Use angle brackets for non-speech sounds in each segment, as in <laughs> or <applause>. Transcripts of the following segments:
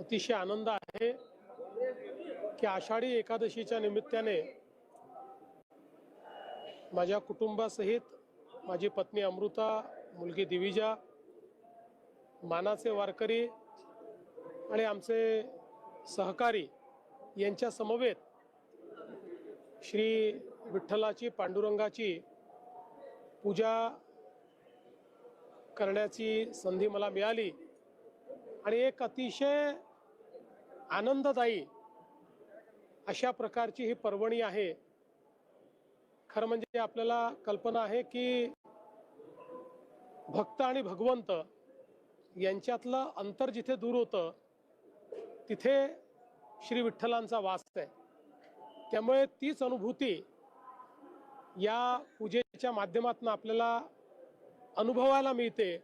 अतिशय आनंद आहे की आषाढी एकादशीच्या निमित्ताने माझ्या कुटुंबासहित माझी पत्नी अमृता मुलगी दिविजा मानाचे वारकरी आणि आमचे सहकारी यांच्या समवेत श्री विठ्ठलाची पांडुरंगाची पूजा करण्याची संधी मला मिळाली. आणि एक अतिशय आनंददायी अशा प्रकारची ही पर्वणी आहे. खरं म्हणजे आपल्याला कल्पना आहे की भक्त आणि भगवंत यांच्यातलं अंतर जिथे दूर होतं तिथे श्री विठ्ठलांचा वास आहे. त्यामुळे तीच अनुभूती या पूजेच्या माध्यमातून आपल्याला अनुभवायला मिळते.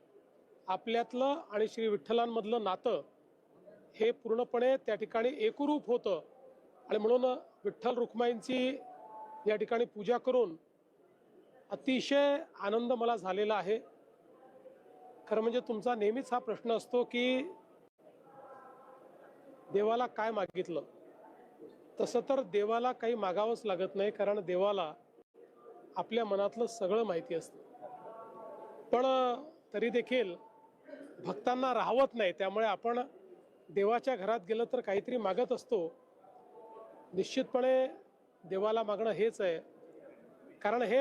आपल्यातलं आणि श्री विठ्ठलांमधलं नातं हे पूर्णपणे त्या ठिकाणी एकरूप होतं. आणि म्हणून विठ्ठल रुक्माईंची या ठिकाणी पूजा करून अतिशय आनंद मला झालेला आहे. खरं म्हणजे तुमचा नेहमीच हा प्रश्न असतो की देवाला काय मागितलं? तसं तर देवाला काही मागावंच लागत नाही कारण देवाला आपल्या मनातलं सगळं माहिती असतं. पण तरी देखील भक्तांना राहवत नाही त्यामुळे आपण देवाच्या घरात गेलं तर काहीतरी मागत असतो. निश्चितपणे देवाला मागणं हेच आहे. कारण हे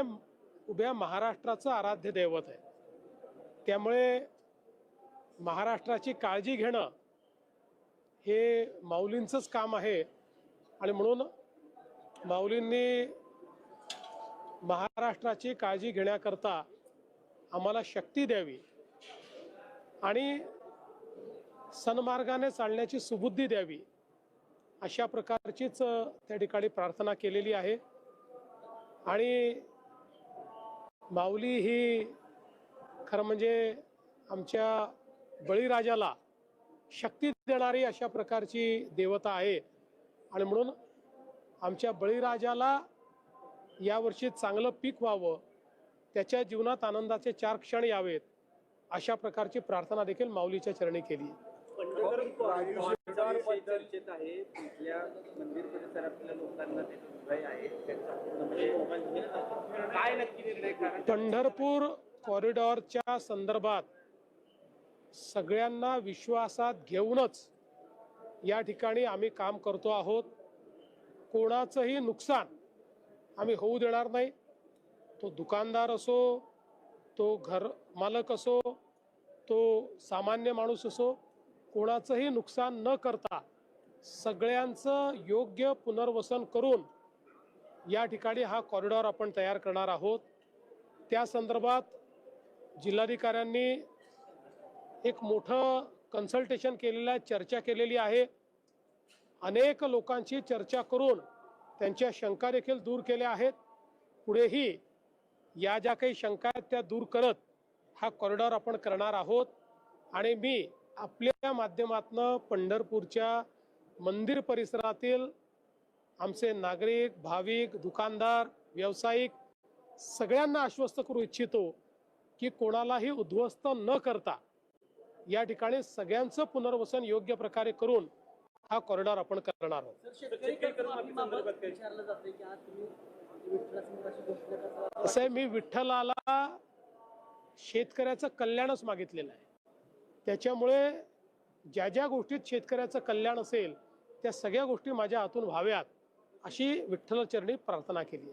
उभ्या महाराष्ट्राचं आराध्य दैवत आहे. त्यामुळे महाराष्ट्राची काळजी घेणं हे माऊलींचंच काम आहे. आणि म्हणून माऊलींनी महाराष्ट्राची काळजी घेण्याकरता आम्हाला शक्ती द्यावी. आणि सन्मार्गाने चालण्याची सुबुद्धी द्यावी अशा प्रकारचीच त्या ठिकाणी प्रार्थना केलेली आहे. आणि माऊली ही खरं म्हणजे आमच्या बळीराजाला शक्ती देणारी अशा प्रकारची देवता आहे. आणि म्हणून आमच्या बळीराजाला यावर्षी चांगलं पीक व्हावं त्याच्या जीवनात आनंदाचे चार क्षण यावेत अशा प्रकारची प्रार्थना देखील माऊलीच्या चरणी केली. चर्चेत आहे. तिथल्या मंदिर परिसरातल्या लोकांना ते दुर्भय आहे. त्यांचा पूर्ण म्हणजे काय नक्की निर्णय कारण पंढरपूर कॉरिडॉरच्या संदर्भात सगळ्यांना विश्वासात घेऊनच या ठिकाणी आम्ही काम करतो आहोत. कोणाचंही नुकसान आम्ही होऊ देणार नाही. तो दुकानदार असो तो घर मालक असो तो सामान्य माणूस असो कोणाचंही नुकसान न करता सगळ्यांचं योग्य पुनर्वसन करून या ठिकाणी हा कॉरिडॉर आपण तयार करणार आहोत. त्या संदर्भात जिल्हाधिकाऱ्यांनी एक मोठं कन्सल्टेशन केलेलं आहे चर्चा केलेली आहे. अनेक लोकांची चर्चा करून त्यांच्या शंका देखील दूर केल्या आहेत. पुढेही या ज्या काही शंका आहेत त्या दूर करत हा कॉरिडॉर आपण करणार आहोत. आणि मी आपल्या माध्यमातनं पंढरपूरच्या मंदिर परिसरातील आमचे नागरिक भाविक दुकानदार व्यावसायिक सगळ्यांना आश्वस्त करू इच्छितो की कोणालाही उद्ध्वस्त न करता या ठिकाणी सगळ्यांचं पुनर्वसन योग्य प्रकारे करून हा कॉरिडॉर आपण करणार आहोत. असं आहे मी विठ्ठलाला शेतकऱ्याचं कल्याणच मागितलेलं आहे. त्याच्यामुळे ज्या ज्या गोष्टीत शेतकऱ्याचं कल्याण असेल त्या सगळ्या गोष्टी माझ्या हातून व्हाव्यात अशी विठ्ठलचरणी प्रार्थना केली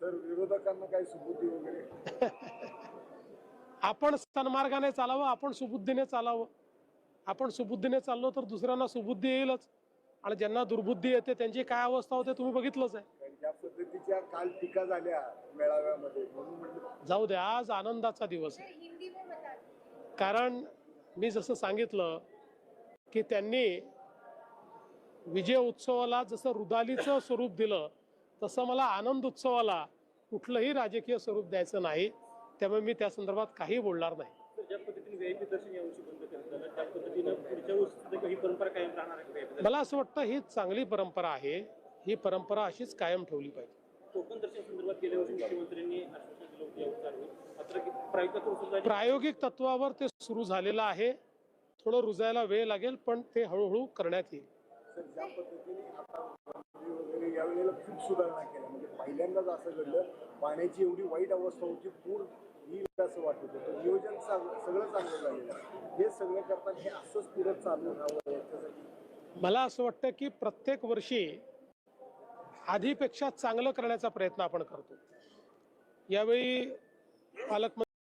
सर विरोधकांना काही सुबुद्धी वगैरे? <laughs> आपण सन्मार्गाने चालावं आपण सुबुद्धीने चालावं. आपण सुबुद्धीने चाललो तर दुसऱ्यांना सुबुद्धी येईलच. आणि ज्यांना दुर्बुद्धी येते त्यांची काय अवस्था होते तुम्ही बघितलंच आहे. कारण ज्या पद्धतीच्या काल टीका झाल्या मेळाव्यामध्ये जाऊ द्या आज आनंदाचा दिवस आहे. कारण मी जसं सांगितलं की त्यांनी विजय उत्सवाला जसं रुदालीचं स्वरूप दिलं तसं मला आनंद उत्सवाला कुठलंही राजकीय स्वरूप द्यायचं नाही. त्यामुळे मी त्या संदर्भात काही बोलणार नाही. मला असं वाटतं ही चांगली परंपरा आहे. ही परंपरा अशीच कायम ठेवली पाहिजे. कोकण दर्शन संदर्भात गेल्या वर्षी मुख्यमंत्र्यांनी आश्वासन दिलं होतं की प्रायोगिक तत्वावर ते सुरू झालेलं आहे. थोडं रुजायला वेळ लागेल पण ते हळूहळू करण्यात येईल. म्हणजे पहिल्यांदाच असं घडलं पाण्याची एवढी वाईट अवस्था होती पूर येईल असं वाटत होतं. नियोजन चांगलं सगळं चांगलं झालेलं आहे. हे सगळं करताना हे असंच पुढे चालू राहावं याच्यासाठी? मला असं वाटतं की प्रत्येक वर्षी आधीपेक्षा चांगलं करण्याचा प्रयत्न आपण करतो. यावेळी पालकमंत्री